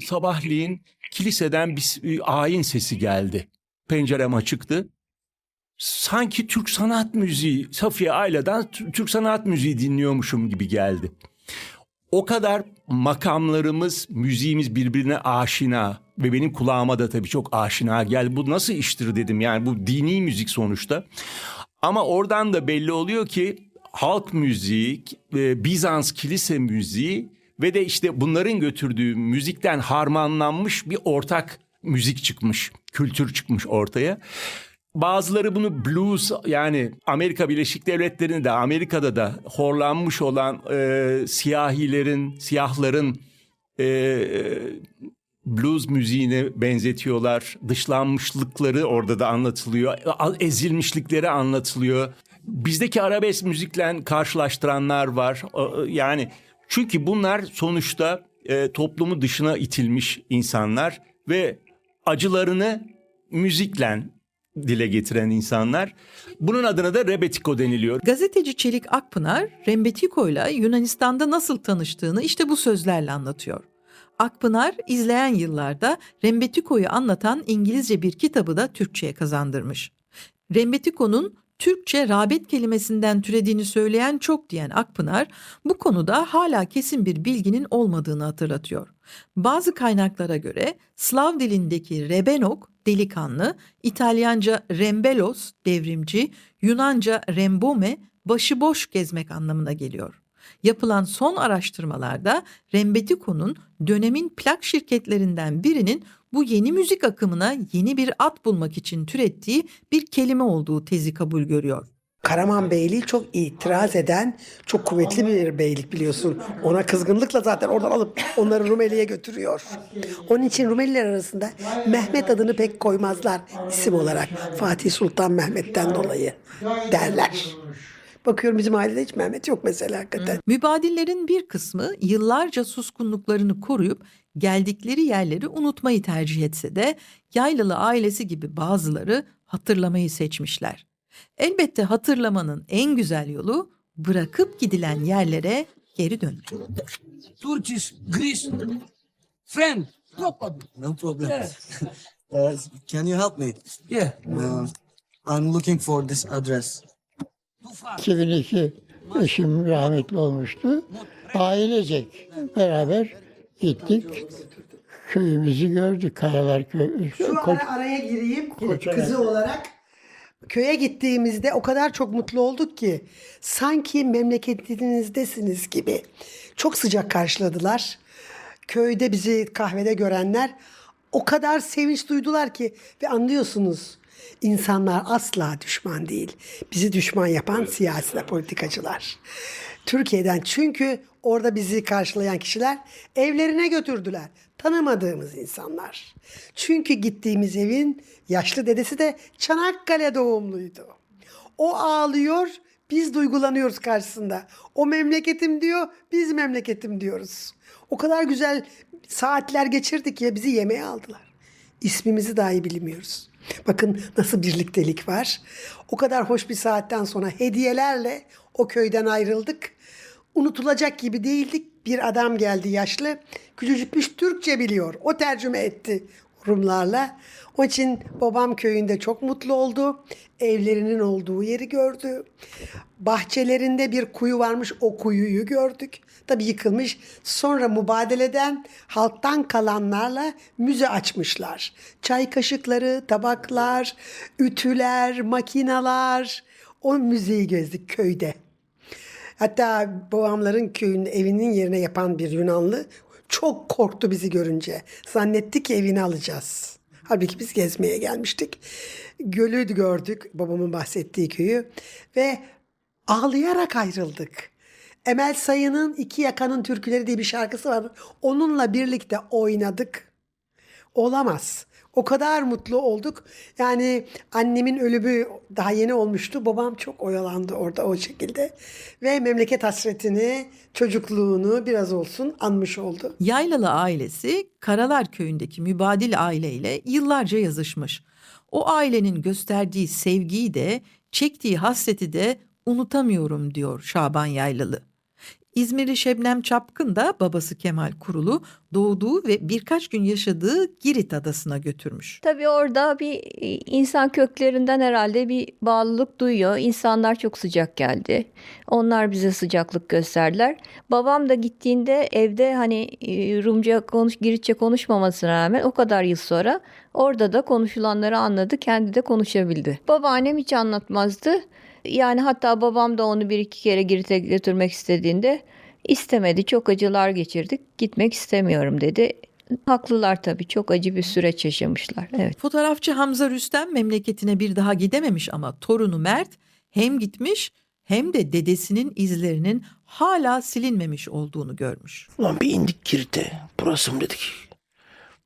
Sabahleyin kiliseden bir, bir ayin sesi geldi. Pencerem açıktı. Sanki Türk sanat müziği, Safiye Ayla'dan Türk sanat müziği dinliyormuşum gibi geldi. O kadar makamlarımız, müziğimiz birbirine aşina ve benim kulağıma da tabii çok aşina geldi. Bu nasıl iştir dedim yani bu dini müzik sonuçta. Ama oradan da belli oluyor ki halk müziği, e, Bizans kilise müziği ve de işte bunların götürdüğü müzikten harmanlanmış bir ortak müzik çıkmış, kültür çıkmış ortaya. Bazıları bunu blues yani Amerika Birleşik Devletleri'nde de Amerika'da da horlanmış olan e, siyahilerin, siyahların e, blues müziğine benzetiyorlar. Dışlanmışlıkları orada da anlatılıyor. Ezilmişlikleri anlatılıyor. Bizdeki arabesk müzikle karşılaştıranlar var. Yani çünkü bunlar sonuçta e, toplumu dışına itilmiş insanlar ve acılarını müzikle dile getiren insanlar. Bunun adına da rebetiko deniliyor. Gazeteci Çelik Akpınar, Rembetiko ile Yunanistan'da nasıl tanıştığını işte bu sözlerle anlatıyor. Akpınar, izleyen yıllarda Rembetiko'yu anlatan İngilizce bir kitabı da Türkçe'ye kazandırmış. Rembetiko'nun Türkçe rağbet kelimesinden türediğini söyleyen çok diyen Akpınar, bu konuda hala kesin bir bilginin olmadığını hatırlatıyor. Bazı kaynaklara göre Slav dilindeki rebenok delikanlı, İtalyanca rembelos devrimci, Yunanca rembome başıboş gezmek anlamına geliyor. Yapılan son araştırmalarda Rembetiko'nun dönemin plak şirketlerinden birinin bu yeni müzik akımına yeni bir at bulmak için türettiği bir kelime olduğu tezi kabul görüyor. Karaman Beyliği çok itiraz eden, çok kuvvetli bir beylik biliyorsun. Ona kızgınlıkla zaten oradan alıp onları Rumeli'ye götürüyor. Onun için Rumeliler arasında Mehmet adını pek koymazlar isim olarak. Fatih Sultan Mehmet'ten dolayı derler. Bakıyorum bizim ailede hiç Mehmet yok mesela hakikaten. Mübadillerin bir kısmı yıllarca suskunluklarını koruyup geldikleri yerleri unutmayı tercih etse de Yaylılı ailesi gibi bazıları hatırlamayı seçmişler. Elbette hatırlamanın en güzel yolu bırakıp gidilen yerlere geri dönmek. Turkish, Greece, friend, no problem. No problem. Yeah. Uh, can you help me? Yeah. Uh, I'm looking for this address. Too far. 2002 eşim rahmetli olmuştu. Ailecek beraber gittik. Köyümüzü gördük. Kayalar köyü. Şu ara araya gireyim kızı olarak. Köye gittiğimizde o kadar çok mutlu olduk ki sanki memleketinizdesiniz gibi. Çok sıcak karşıladılar. Köyde bizi kahvede görenler o kadar sevinç duydular ki ve anlıyorsunuz insanlar asla düşman değil. Bizi düşman yapan siyasi ve politikacılar. Türkiye'den çünkü orada bizi karşılayan kişiler evlerine götürdüler. Tanımadığımız insanlar. Çünkü gittiğimiz evin yaşlı dedesi de Çanakkale doğumluydu. O ağlıyor, biz duygulanıyoruz karşısında. O memleketim diyor, biz memleketim diyoruz. O kadar güzel saatler geçirdik ya bizi yemeğe aldılar. İsmimizi dahi bilmiyoruz. Bakın nasıl birliktelik var. O kadar hoş bir saatten sonra hediyelerle o köyden ayrıldık. Unutulacak gibi değildik. Bir adam geldi yaşlı. Küçücükmüş Türkçe biliyor. O tercüme etti Rumlarla. Onun için babam köyünde çok mutlu oldu. Evlerinin olduğu yeri gördü. Bahçelerinde bir kuyu varmış. O kuyuyu gördük. Tabii yıkılmış. Sonra mübadeleden halktan kalanlarla müze açmışlar. Çay kaşıkları, tabaklar, ütüler, makinalar. O müzeyi gezdik köyde. Hatta babamların köyünün evinin yerine yapan bir Yunanlı çok korktu bizi görünce. Zannetti ki evini alacağız. Halbuki biz gezmeye gelmiştik. Gölü gördük babamın bahsettiği köyü ve ağlayarak ayrıldık. Emel Sayın'ın İki Yakanın Türküleri diye bir şarkısı var. Onunla birlikte oynadık. Olamaz. O kadar mutlu olduk. Yani annemin ölümü daha yeni olmuştu. Babam çok oyalandı orada o şekilde. Ve memleket hasretini, çocukluğunu biraz olsun anmış oldu. Yaylalı ailesi Karalar köyündeki mübadil aileyle yıllarca yazışmış. O ailenin gösterdiği sevgiyi de çektiği hasreti de unutamıyorum diyor Şaban Yaylalı. İzmirli Şebnem Çapkın da babası Kemal Kurul'u doğduğu ve birkaç gün yaşadığı Girit adasına götürmüş. Tabii orada bir e, insan köklerinden herhalde bir bağlılık duyuyor. İnsanlar çok sıcak geldi. Onlar bize sıcaklık gösterdiler. Babam da gittiğinde evde hani e, Rumca konuş, Giritçe konuşmamasına rağmen o kadar yıl sonra orada da konuşulanları anladı. Kendi de konuşabildi. Babaannem hiç anlatmazdı. Yani hatta babam da onu bir iki kere Girit'e götürmek istediğinde istemedi. Çok acılar geçirdik. Gitmek istemiyorum dedi. Haklılar tabii. Çok acı bir süreç yaşamışlar. Evet. Fotoğrafçı Hamza Rüstem memleketine bir daha gidememiş ama torunu Mert hem gitmiş hem de dedesinin izlerinin hala silinmemiş olduğunu görmüş. Ulan bir indik Girit'e. Burası mı dedik.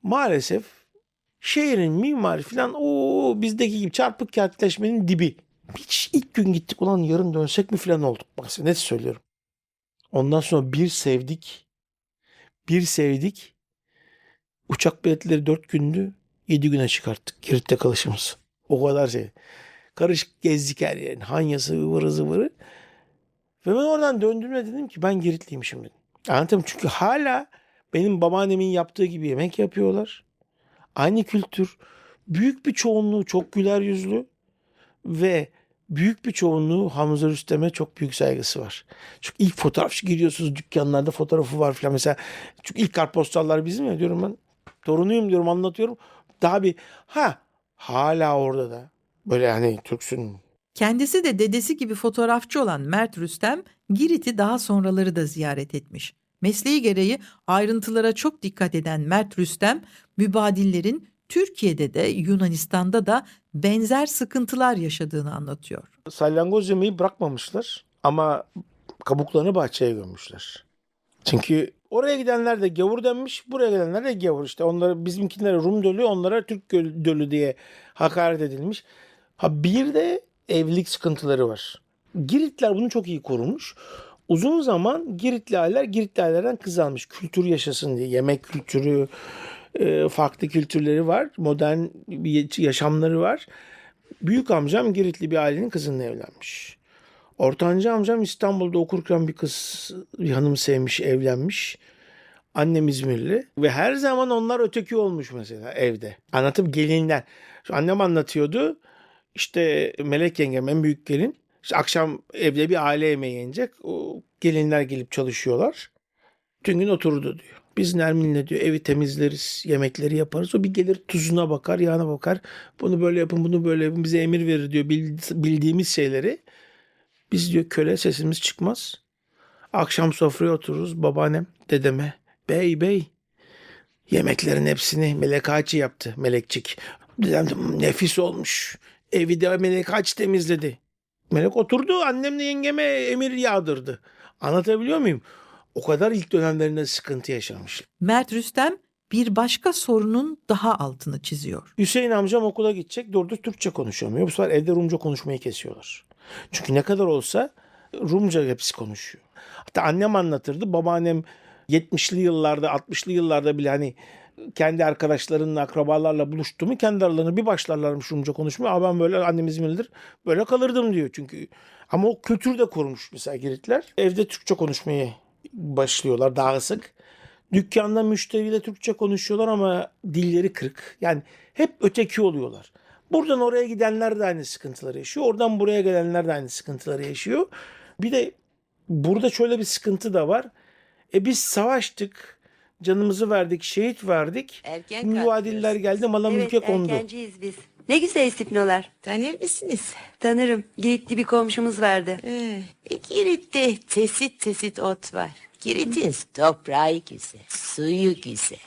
Maalesef şehrin mimari falan o bizdeki gibi çarpık kentleşmenin dibi. Hiç ilk gün gittik ulan yarın dönsek mi falan olduk. Bak size net söylüyorum. Ondan sonra bir sevdik. Bir sevdik. Uçak biletleri dört gündü. Yedi güne çıkarttık Girit'te kalışımız. O kadar şey. Karışık gezdik her yerin. Hanyası ıvırı zıvırı. Ve ben oradan döndüğümde dedim ki ben Giritliymişim dedim. Anlatayım çünkü hala benim babaannemin yaptığı gibi yemek yapıyorlar. Aynı kültür. Büyük bir çoğunluğu çok güler yüzlü ve büyük bir çoğunluğu Hamza Rüstem'e çok büyük saygısı var. Çünkü ilk fotoğrafçı giriyorsunuz dükkanlarda fotoğrafı var falan. Mesela çünkü ilk kartpostallar bizim ya diyorum ben. Torunuyum diyorum anlatıyorum. Daha bir ha hala orada da böyle hani Türksün Kendisi de dedesi gibi fotoğrafçı olan Mert Rüstem Girit'i daha sonraları da ziyaret etmiş. Mesleği gereği ayrıntılara çok dikkat eden Mert Rüstem, mübadillerin Türkiye'de de Yunanistan'da da benzer sıkıntılar yaşadığını anlatıyor. salyangoz yemeği bırakmamışlar ama kabuklarını bahçeye gömmüşler. Çünkü oraya gidenler de gavur denmiş, buraya gelenler de gavur. İşte onlara bizimkilere Rum dölü, onlara Türk dölü diye hakaret edilmiş. Ha bir de evlilik sıkıntıları var. Giritler bunu çok iyi korumuş. Uzun zaman Giritli aileler Giritli ailelerden kız almış. Kültür yaşasın diye. Yemek kültürü, e, farklı kültürleri var. Modern bir yaşamları var. Büyük amcam Giritli bir ailenin kızınla evlenmiş. Ortanca amcam İstanbul'da okurken bir kız, bir hanım sevmiş, evlenmiş. Annem İzmirli ve her zaman onlar öteki olmuş mesela evde. Anlatıp gelinler. Şu annem anlatıyordu. İşte Melek yengem en büyük gelin. İşte akşam evde bir aile yemeği yenecek. O gelinler gelip çalışıyorlar. Tüm gün oturdu diyor. Biz Nermin'le diyor evi temizleriz, yemekleri yaparız. O bir gelir tuzuna bakar, yağına bakar. Bunu böyle yapın, bunu böyle yapın. Bize emir verir diyor Bil- bildiğimiz şeyleri. Biz diyor köle sesimiz çıkmaz. Akşam sofraya otururuz babaannem dedeme. Bey bey yemeklerin hepsini Melek Ağaç'ı yaptı Melekçik. Dedem de, "Hmm, nefis olmuş. Evi de Melek Ağaç temizledi. Melek oturdu annemle yengeme emir yağdırdı. Anlatabiliyor muyum? O kadar ilk dönemlerinde sıkıntı yaşamış. Mert Rüstem bir başka sorunun daha altını çiziyor. Hüseyin amcam okula gidecek doğru Türkçe konuşamıyor. Bu sefer evde Rumca konuşmayı kesiyorlar. Çünkü ne kadar olsa Rumca hepsi konuşuyor. Hatta annem anlatırdı. Babaannem 70'li yıllarda 60'lı yıllarda bile hani kendi arkadaşlarınla akrabalarla buluştu mu kendi aralarında bir başlarlarmış Rumca konuşmaya. Ama ben böyle annem İzmirlidir böyle kalırdım diyor çünkü. Ama o kültürü de korumuş mesela Giritler. Evde Türkçe konuşmayı başlıyorlar daha sık. Dükkanda müşteriyle Türkçe konuşuyorlar ama dilleri kırık. Yani hep öteki oluyorlar. Buradan oraya gidenler de aynı sıkıntıları yaşıyor. Oradan buraya gelenler de aynı sıkıntıları yaşıyor. Bir de burada şöyle bir sıkıntı da var. E biz savaştık. Canımızı verdik, şehit verdik. Erken Mübadiller geldi, mala Evet mülke kondu. erkenciyiz biz. Ne güzel istipnolar. Tanır mısınız? Tanırım. Giritli bir komşumuz vardı. Ee, Girit'te çeşit çeşit ot var. Girit'in toprağı güzel, suyu güzel.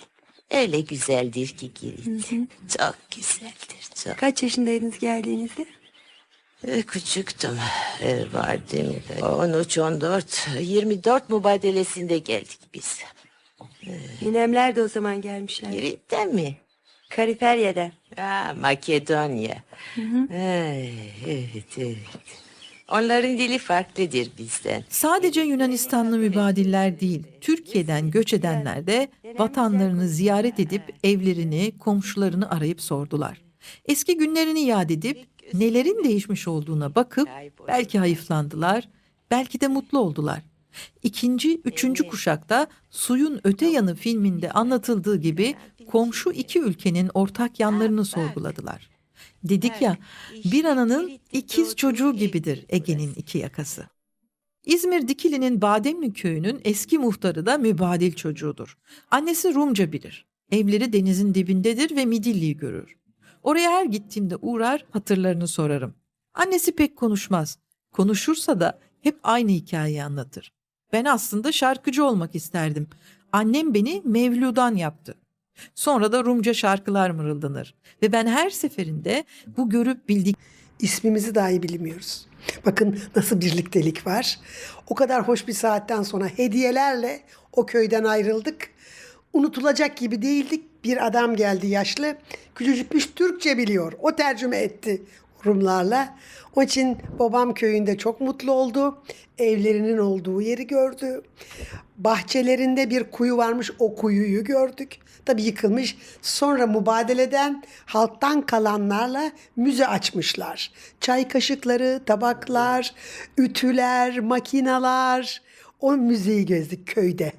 Öyle güzeldir ki Girit. Çok güzeldir, çok. Kaç yaşındaydınız geldiğinizde? Ee, küçüktüm. Ee, vardım. 13, 14, 24 mübadelesinde geldik biz. Ninemler de o zaman gelmişler. Girit'ten mi? Kariferya'dan. Aa, Makedonya. Ay, evet, evet. Onların dili farklıdır bizden. Sadece Yunanistanlı mübadiller değil, Türkiye'den göç edenler de vatanlarını ziyaret edip evlerini, komşularını arayıp sordular. Eski günlerini yad edip nelerin değişmiş olduğuna bakıp belki hayıflandılar, belki de mutlu oldular. İkinci, üçüncü kuşakta Suyun Öte Yanı filminde anlatıldığı gibi komşu iki ülkenin ortak yanlarını sorguladılar. Dedik ya, bir ananın ikiz çocuğu gibidir Ege'nin iki yakası. İzmir Dikili'nin Bademli köyünün eski muhtarı da mübadil çocuğudur. Annesi Rumca bilir. Evleri denizin dibindedir ve Midilli'yi görür. Oraya her gittiğimde uğrar, hatırlarını sorarım. Annesi pek konuşmaz. Konuşursa da hep aynı hikayeyi anlatır. Ben aslında şarkıcı olmak isterdim. Annem beni Mevludan yaptı. Sonra da Rumca şarkılar mırıldanır. Ve ben her seferinde bu görüp bildik İsmimizi dahi bilmiyoruz. Bakın nasıl birliktelik var. O kadar hoş bir saatten sonra hediyelerle o köyden ayrıldık. Unutulacak gibi değildik. Bir adam geldi yaşlı. Küçücükmüş Türkçe biliyor. O tercüme etti Rumlarla. Onun için babam köyünde çok mutlu oldu. Evlerinin olduğu yeri gördü. Bahçelerinde bir kuyu varmış. O kuyuyu gördük. Tabii yıkılmış. Sonra mübadeleden halktan kalanlarla müze açmışlar. Çay kaşıkları, tabaklar, ütüler, makinalar. O müzeyi gezdik köyde.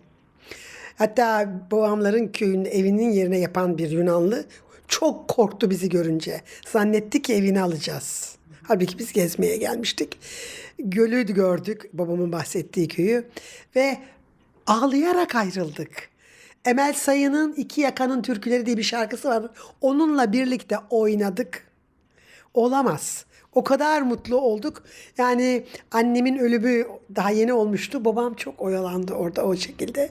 Hatta babamların köyünün evinin yerine yapan bir Yunanlı çok korktu bizi görünce. Zannetti ki evini alacağız. Halbuki biz gezmeye gelmiştik. Gölü gördük babamın bahsettiği köyü ve ağlayarak ayrıldık. Emel Sayın'ın İki Yakanın Türküleri diye bir şarkısı var. Onunla birlikte oynadık. Olamaz. O kadar mutlu olduk. Yani annemin ölümü daha yeni olmuştu. Babam çok oyalandı orada o şekilde.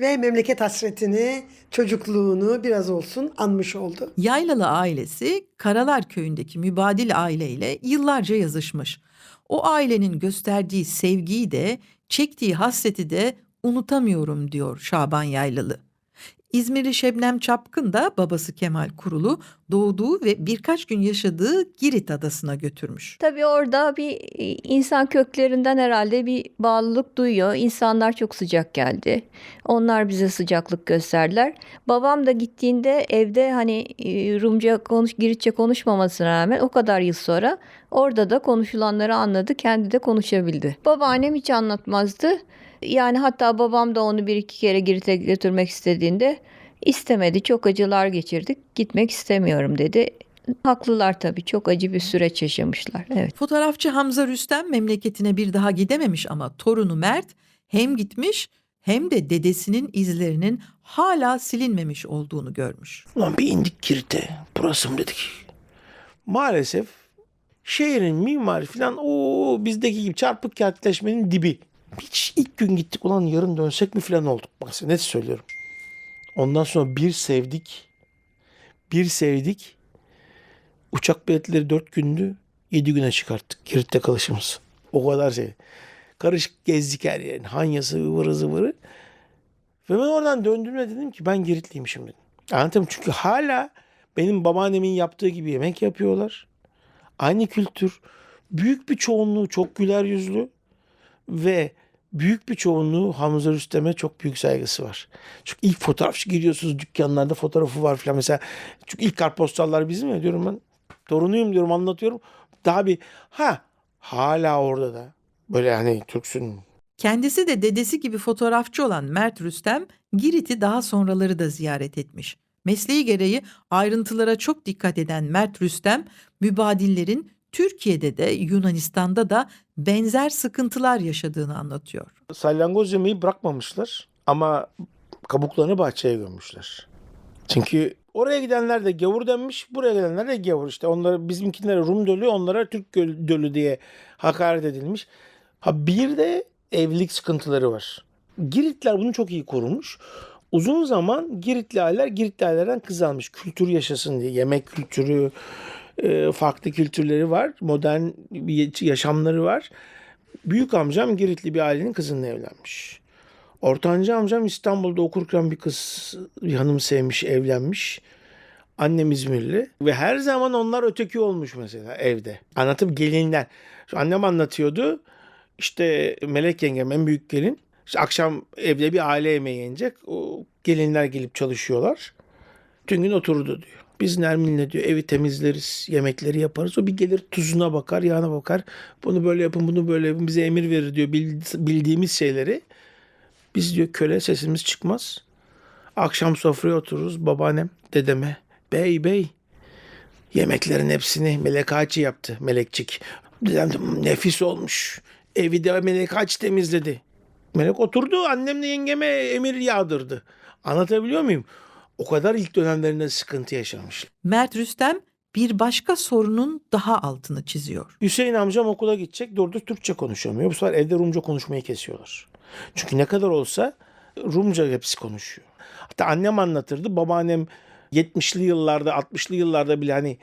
Ve memleket hasretini, çocukluğunu biraz olsun anmış oldu. Yaylalı ailesi Karalar köyündeki mübadil aileyle yıllarca yazışmış. O ailenin gösterdiği sevgiyi de çektiği hasreti de unutamıyorum diyor Şaban Yaylalı. İzmirli Şebnem Çapkın da babası Kemal Kurul'u doğduğu ve birkaç gün yaşadığı Girit adasına götürmüş. Tabii orada bir e, insan köklerinden herhalde bir bağlılık duyuyor. İnsanlar çok sıcak geldi. Onlar bize sıcaklık gösterdiler. Babam da gittiğinde evde hani e, Rumca konuş, Giritçe konuşmamasına rağmen o kadar yıl sonra orada da konuşulanları anladı. Kendi de konuşabildi. Babaannem hiç anlatmazdı. Yani hatta babam da onu bir iki kere Girit'e götürmek istediğinde istemedi. Çok acılar geçirdik. Gitmek istemiyorum dedi. Haklılar tabii. Çok acı bir süreç yaşamışlar. Evet. Fotoğrafçı Hamza Rüstem memleketine bir daha gidememiş ama torunu Mert hem gitmiş hem de dedesinin izlerinin hala silinmemiş olduğunu görmüş. Ulan bir indik Girit'e. Burası mı dedik. Maalesef şehrin mimari falan o bizdeki gibi çarpık kentleşmenin dibi. Hiç ilk gün gittik ulan yarın dönsek mi falan olduk. Bak size net söylüyorum. Ondan sonra bir sevdik. Bir sevdik. Uçak biletleri dört gündü. Yedi güne çıkarttık Girit'te kalışımız. O kadar şey. Karışık gezdik her yerin. Hanyası ıvırı zıvırı. Ve ben oradan döndüğümde dedim ki ben Giritliymişim dedim. Anlatayım çünkü hala benim babaannemin yaptığı gibi yemek yapıyorlar. Aynı kültür. Büyük bir çoğunluğu çok güler yüzlü ve büyük bir çoğunluğu Hamza Rüstem'e çok büyük saygısı var. Çünkü ilk fotoğrafçı giriyorsunuz dükkanlarda fotoğrafı var falan. Mesela çünkü ilk kartpostallar bizim ya diyorum ben. Torunuyum diyorum anlatıyorum. Daha bir ha hala orada da böyle hani Türksün Kendisi de dedesi gibi fotoğrafçı olan Mert Rüstem, Girit'i daha sonraları da ziyaret etmiş. Mesleği gereği ayrıntılara çok dikkat eden Mert Rüstem, mübadillerin Türkiye'de de Yunanistan'da da benzer sıkıntılar yaşadığını anlatıyor. salyangoz yemeği bırakmamışlar ama kabuklarını bahçeye gömmüşler. Çünkü oraya gidenler de gavur denmiş, buraya gelenler de gavur. İşte onlara bizimkilere Rum dölü, onlara Türk dölü diye hakaret edilmiş. Ha bir de evlilik sıkıntıları var. Giritler bunu çok iyi korumuş. Uzun zaman Giritli aileler Giritli ailelerden kız almış. Kültür yaşasın diye. Yemek kültürü, e, farklı kültürleri var. Modern bir yaşamları var. Büyük amcam Giritli bir ailenin kızınla evlenmiş. Ortanca amcam İstanbul'da okurken bir kız, bir hanım sevmiş, evlenmiş. Annem İzmirli ve her zaman onlar öteki olmuş mesela evde. Anlatıp gelinler. Şu annem anlatıyordu. İşte Melek yengem en büyük gelin. İşte akşam evde bir aile yemeği yenecek. O gelinler gelip çalışıyorlar. Tüm gün oturdu diyor. Biz Nermin'le diyor evi temizleriz, yemekleri yaparız. O bir gelir tuzuna bakar, yağına bakar. Bunu böyle yapın, bunu böyle yapın. Bize emir verir diyor bil- bildiğimiz şeyleri. Biz diyor köle sesimiz çıkmaz. Akşam sofraya otururuz babaannem dedeme. Bey bey yemeklerin hepsini Melek Ağaç'ı yaptı Melekçik. Dedem de, "Hmm, nefis olmuş. Evi de Melek Ağaç temizledi. Melek oturdu annemle yengeme emir yağdırdı. Anlatabiliyor muyum? O kadar ilk dönemlerinde sıkıntı yaşamış. Mert Rüstem bir başka sorunun daha altını çiziyor. Hüseyin amcam okula gidecek doğru Türkçe konuşamıyor. Bu sefer evde Rumca konuşmayı kesiyorlar. Çünkü ne kadar olsa Rumca hepsi konuşuyor. Hatta annem anlatırdı. Babaannem 70'li yıllarda 60'lı yıllarda bile hani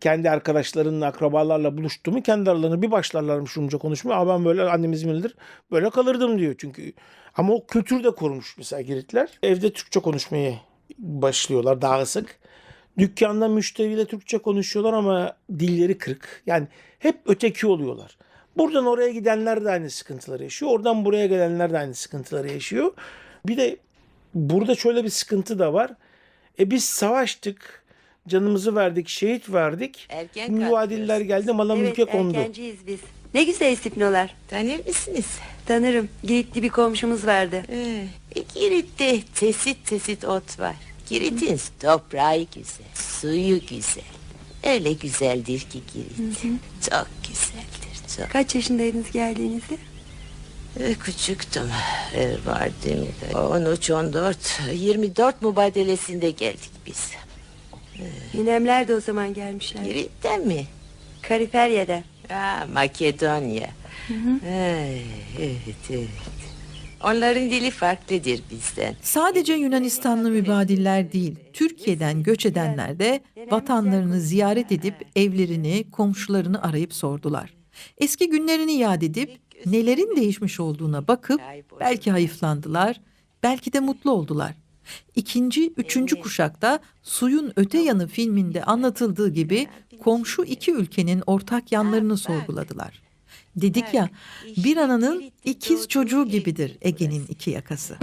kendi arkadaşlarınla akrabalarla buluştu mu kendi aralarında bir başlarlarmış Rumca konuşmaya. Ama ben böyle annem İzmirlidir böyle kalırdım diyor. Çünkü ama o kültür de korumuş mesela Giritler. Evde Türkçe konuşmayı başlıyorlar daha sık. Dükkanda müşteriyle Türkçe konuşuyorlar ama dilleri kırık. Yani hep öteki oluyorlar. Buradan oraya gidenler de aynı sıkıntıları yaşıyor. Oradan buraya gelenler de aynı sıkıntıları yaşıyor. Bir de burada şöyle bir sıkıntı da var. E biz savaştık, canımızı verdik, şehit verdik. Erken kalkıyoruz. geldi, mala Evet mülke kondu. erkenciyiz biz. Ne güzel istipnolar. Tanır mısınız? Tanırım. Giritli bir komşumuz vardı. Ee, Girit'te çeşit çeşit ot var. Girit'in toprağı güzel, suyu güzel. Öyle güzeldir ki Girit. Çok güzeldir, çok. Kaç yaşındaydınız geldiğinizde? Ee, Küçüktüm. Ee, Vardım. 13, 14, 24 mübadelesinde geldik biz. Ninemler de o zaman gelmişler. Girit'ten mi? Kariferya'da. Aa, Makedonya. Ay, evet, evet. Onların dili farklıdır bizden. Sadece Yunanistanlı mübadiller değil, Türkiye'den göç edenler de vatanlarını ziyaret edip evlerini, komşularını arayıp sordular. Eski günlerini yad edip nelerin değişmiş olduğuna bakıp belki hayıflandılar, belki de mutlu oldular. İkinci, üçüncü kuşakta Suyun Öte Yanı filminde anlatıldığı gibi komşu iki ülkenin ortak yanlarını sorguladılar. Dedik ya, bir ananın ikiz çocuğu gibidir Ege'nin iki yakası.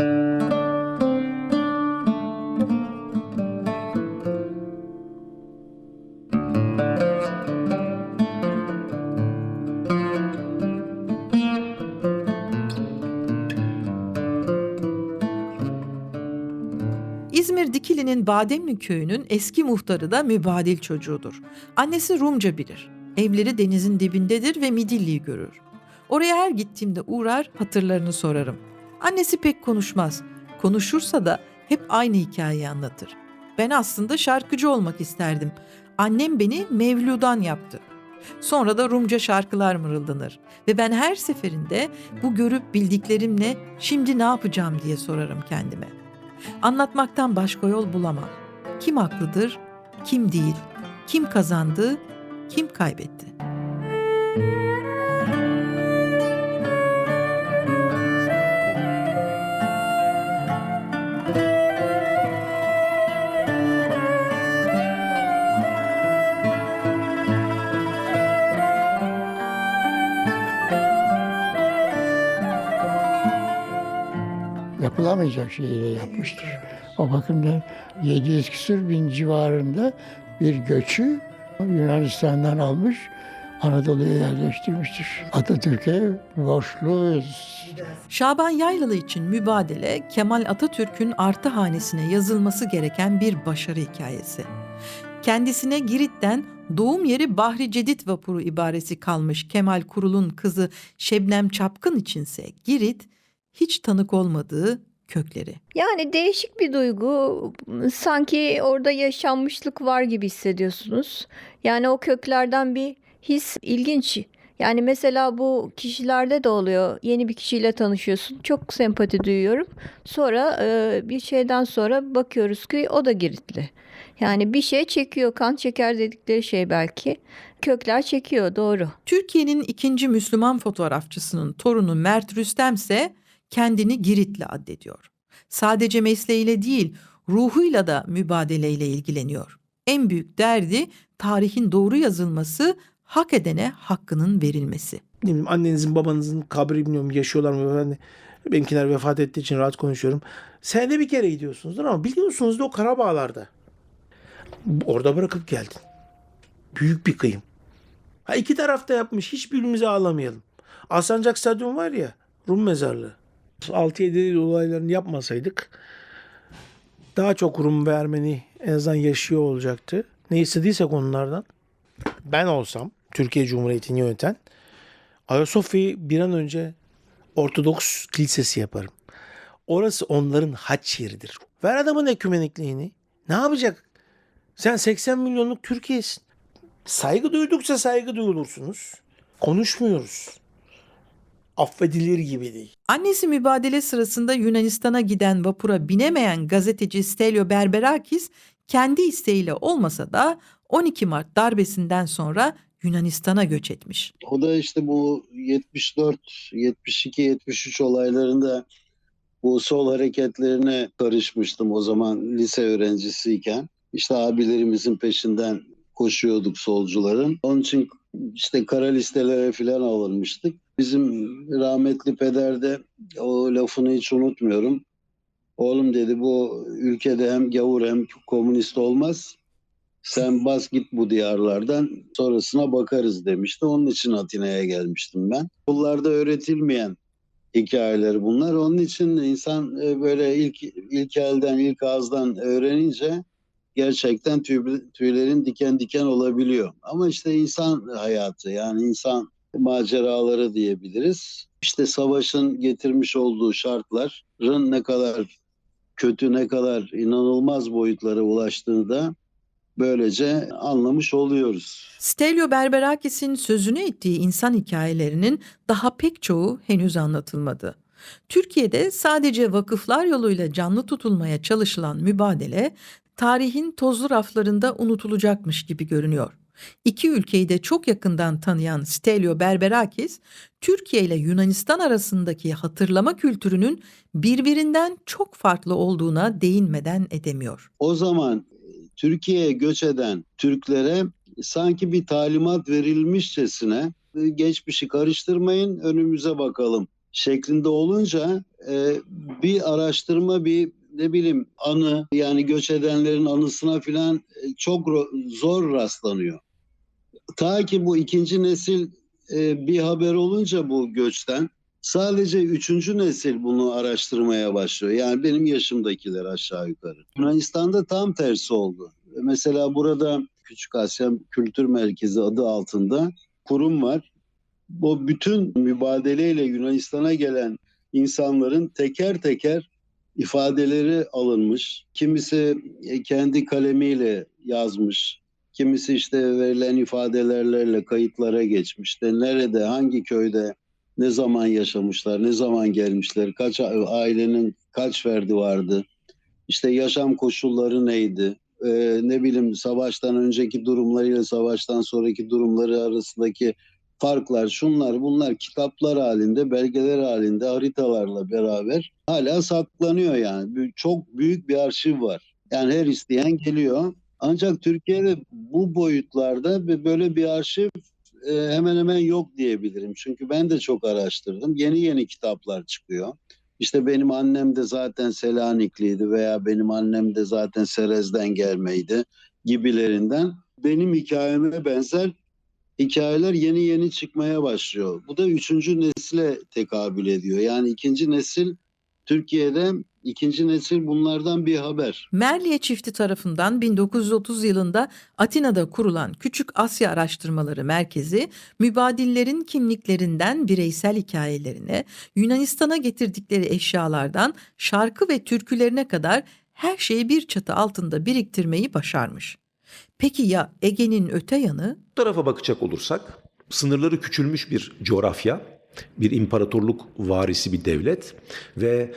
Dikili'nin Bademli köyünün eski muhtarı da mübadil çocuğudur. Annesi Rumca bilir. Evleri denizin dibindedir ve Midilli'yi görür. Oraya her gittiğimde uğrar, hatırlarını sorarım. Annesi pek konuşmaz. Konuşursa da hep aynı hikayeyi anlatır. Ben aslında şarkıcı olmak isterdim. Annem beni Mevludan yaptı. Sonra da Rumca şarkılar mırıldanır ve ben her seferinde bu görüp bildiklerimle şimdi ne yapacağım diye sorarım kendime. Anlatmaktan başka yol bulamam. Kim haklıdır, kim değil, kim kazandı, kim kaybetti. Yapılamayacak şeyleri yapmıştır. O bakımdan 700 küsür bin civarında bir göçü Yunanistan'dan almış, Anadolu'ya yerleştirmiştir. Atatürk'e borçluyuz. Şaban Yaylalı için mübadele Kemal Atatürk'ün artı hanesine yazılması gereken bir başarı hikayesi. Kendisine Girit'ten doğum yeri Bahri Cedid vapuru ibaresi kalmış Kemal Kurul'un kızı Şebnem Çapkın içinse Girit hiç tanık olmadığı kökleri. Yani değişik bir duygu. Sanki orada yaşanmışlık var gibi hissediyorsunuz. Yani o köklerden bir his ilginç. Yani mesela bu kişilerde de oluyor. Yeni bir kişiyle tanışıyorsun. Çok sempati duyuyorum. Sonra e, bir şeyden sonra bakıyoruz ki o da Giritli. Yani bir şey çekiyor. Kan çeker dedikleri şey belki. Kökler çekiyor doğru. Türkiye'nin ikinci Müslüman fotoğrafçısının torunu Mert Rüstem ise kendini Giritli addediyor. Sadece mesleğiyle değil, ruhuyla da mübadeleyle ilgileniyor. En büyük derdi tarihin doğru yazılması, hak edene hakkının verilmesi. ne bileyim annenizin babanızın kabri bilmiyorum yaşıyorlar mı de benimkiler vefat ettiği için rahat konuşuyorum. Senede bir kere gidiyorsunuzdur ama biliyorsunuz da o Karabağlar'da. Orada bırakıp geldin. Büyük bir kıyım. Ha iki tarafta yapmış. Hiçbirimizi ağlamayalım. Alsancak Stadyum var ya. Rum mezarlığı. 6-7 olaylarını yapmasaydık daha çok Rum ve Ermeni en azından yaşıyor olacaktı. Ne istediysek onlardan. Ben olsam Türkiye Cumhuriyeti'ni yöneten Ayasofya'yı bir an önce Ortodoks kilisesi yaparım. Orası onların haç yeridir. Ver adamın ekümenikliğini. Ne yapacak? Sen 80 milyonluk Türkiye'sin. Saygı duydukça saygı duyulursunuz. Konuşmuyoruz. Affedilir gibi değil. Annesi mübadele sırasında Yunanistan'a giden vapura binemeyen gazeteci Stelio Berberakis kendi isteğiyle olmasa da 12 Mart darbesinden sonra Yunanistan'a göç etmiş. O da işte bu 74, 72, 73 olaylarında bu sol hareketlerine karışmıştım o zaman lise öğrencisiyken. İşte abilerimizin peşinden koşuyorduk solcuların. Onun için işte kara listelere falan alınmıştık. Bizim rahmetli peder de o lafını hiç unutmuyorum. Oğlum dedi bu ülkede hem gavur hem komünist olmaz. Sen bas git bu diyarlardan sonrasına bakarız demişti. Onun için Atina'ya gelmiştim ben. Okullarda öğretilmeyen hikayeler bunlar. Onun için insan e, böyle ilk ilk elden ilk ağızdan öğrenince gerçekten tüy- tüylerin diken diken olabiliyor. Ama işte insan hayatı yani insan maceraları diyebiliriz. İşte savaşın getirmiş olduğu şartların ne kadar kötü ne kadar inanılmaz boyutlara ulaştığını da böylece anlamış oluyoruz. Stelio Berberakis'in sözünü ettiği insan hikayelerinin daha pek çoğu henüz anlatılmadı. Türkiye'de sadece vakıflar yoluyla canlı tutulmaya çalışılan mübadele tarihin tozlu raflarında unutulacakmış gibi görünüyor. İki ülkeyi de çok yakından tanıyan Stelio Berberakis, Türkiye ile Yunanistan arasındaki hatırlama kültürünün birbirinden çok farklı olduğuna değinmeden edemiyor. O zaman e, Türkiye'ye göç eden Türklere sanki bir talimat verilmişçesine e, geçmişi karıştırmayın önümüze bakalım şeklinde olunca e, bir araştırma bir ne bileyim anı yani göç edenlerin anısına filan e, çok zor rastlanıyor. Ta ki bu ikinci nesil e, bir haber olunca bu göçten sadece üçüncü nesil bunu araştırmaya başlıyor. Yani benim yaşımdakiler aşağı yukarı. Yunanistan'da tam tersi oldu. Mesela burada Küçük Asya Kültür Merkezi adı altında kurum var. Bu bütün mübadeleyle Yunanistan'a gelen insanların teker teker ifadeleri alınmış. Kimisi kendi kalemiyle yazmış. Kimisi işte verilen ifadelerle kayıtlara geçmiş. De nerede, hangi köyde, ne zaman yaşamışlar, ne zaman gelmişler, kaç ailenin kaç ferdi vardı, işte yaşam koşulları neydi, Ee, ne bileyim savaştan önceki durumlarıyla savaştan sonraki durumları arasındaki farklar, şunlar bunlar kitaplar halinde, belgeler halinde, haritalarla beraber hala saklanıyor yani. Çok büyük bir arşiv var. Yani her isteyen geliyor. Ancak Türkiye'de bu boyutlarda böyle bir arşiv e, hemen hemen yok diyebilirim. Çünkü ben de çok araştırdım. Yeni yeni kitaplar çıkıyor. İşte benim annem de zaten Selanikliydi veya benim annem de zaten Serez'den gelmeydi gibilerinden. Benim hikayeme benzer hikayeler yeni yeni çıkmaya başlıyor. Bu da üçüncü nesile tekabül ediyor. Yani ikinci nesil Türkiye'de ikinci nesil bunlardan bir haber. Merliye çifti tarafından 1930 yılında Atina'da kurulan Küçük Asya Araştırmaları Merkezi, mübadillerin kimliklerinden bireysel hikayelerine, Yunanistan'a getirdikleri eşyalardan şarkı ve türkülerine kadar her şeyi bir çatı altında biriktirmeyi başarmış. Peki ya Ege'nin öte yanı? Bu tarafa bakacak olursak sınırları küçülmüş bir coğrafya, bir imparatorluk varisi bir devlet ve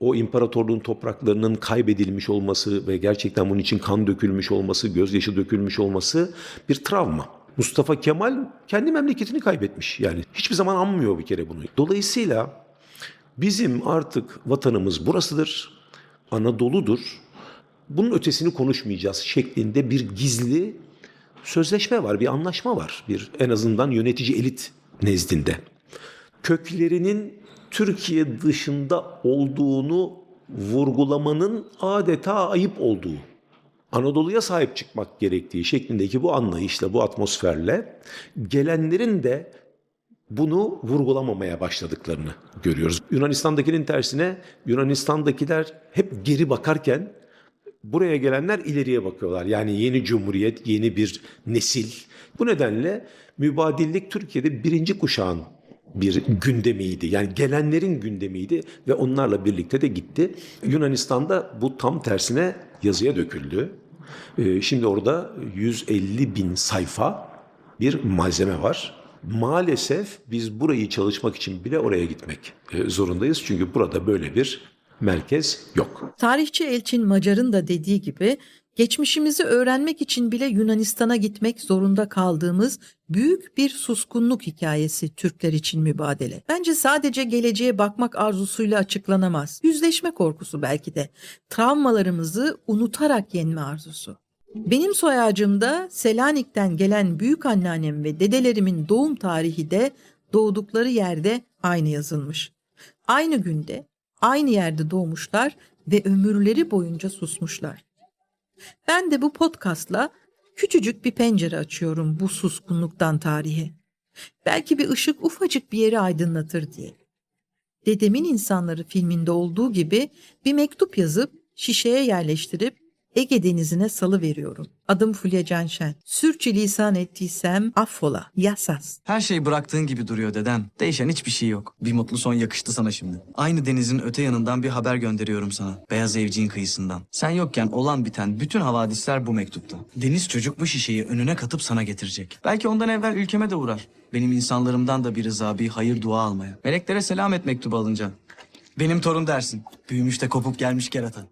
o imparatorluğun topraklarının kaybedilmiş olması ve gerçekten bunun için kan dökülmüş olması, gözyaşı dökülmüş olması bir travma. Mustafa Kemal kendi memleketini kaybetmiş. Yani hiçbir zaman anmıyor bir kere bunu. Dolayısıyla bizim artık vatanımız burasıdır, Anadolu'dur. Bunun ötesini konuşmayacağız şeklinde bir gizli sözleşme var, bir anlaşma var. Bir en azından yönetici elit nezdinde. Köklerinin Türkiye dışında olduğunu vurgulamanın adeta ayıp olduğu Anadolu'ya sahip çıkmak gerektiği şeklindeki bu anlayışla, bu atmosferle gelenlerin de bunu vurgulamamaya başladıklarını görüyoruz. Yunanistan'dakinin tersine Yunanistan'dakiler hep geri bakarken buraya gelenler ileriye bakıyorlar. Yani yeni cumhuriyet, yeni bir nesil. Bu nedenle mübadillik Türkiye'de birinci kuşağın bir gündemiydi. Yani gelenlerin gündemiydi ve onlarla birlikte de gitti. Yunanistan'da bu tam tersine yazıya döküldü. Ee, Şimdi orada 150 bin sayfa bir malzeme var. Maalesef biz burayı çalışmak için bile oraya gitmek e, zorundayız. Çünkü burada böyle bir merkez yok. Tarihçi Elçin Macar'ın da dediği gibi geçmişimizi öğrenmek için bile Yunanistan'a gitmek zorunda kaldığımız büyük bir suskunluk hikayesi Türkler için mübadele. Bence sadece geleceğe bakmak arzusuyla açıklanamaz. Yüzleşme korkusu belki de. Travmalarımızı unutarak yenme arzusu. Benim soy ağacımda Selanik'ten gelen büyük anneannem ve dedelerimin doğum tarihi de doğdukları yerde aynı yazılmış. Aynı günde, aynı yerde doğmuşlar ve ömürleri boyunca susmuşlar. Ben de bu podcastla küçücük bir pencere açıyorum bu suskunluktan tarihe. Belki bir ışık ufacık bir yeri aydınlatır diye. Dedemin İnsanları filminde olduğu gibi bir mektup yazıp şişeye yerleştirip Ege Denizi'ne salı veriyorum. Adım Fulya Canşen. Sürçülisan ettiysem affola. Yasas. Her şey bıraktığın gibi duruyor dedem. Değişen hiçbir şey yok. Bir mutlu son yakıştı sana şimdi. Aynı denizin öte yanından bir haber gönderiyorum sana. Beyaz evciğin kıyısından. Sen yokken olan biten bütün havadisler bu mektupta. Deniz çocuk bu şişeyi önüne katıp sana getirecek. Belki ondan evvel ülkeme de uğrar. Benim insanlarımdan da bir rıza, bir hayır dua almaya. Meleklere selam et mektubu alınca. Benim torun dersin. Büyümüş de kopup gelmiş kerata.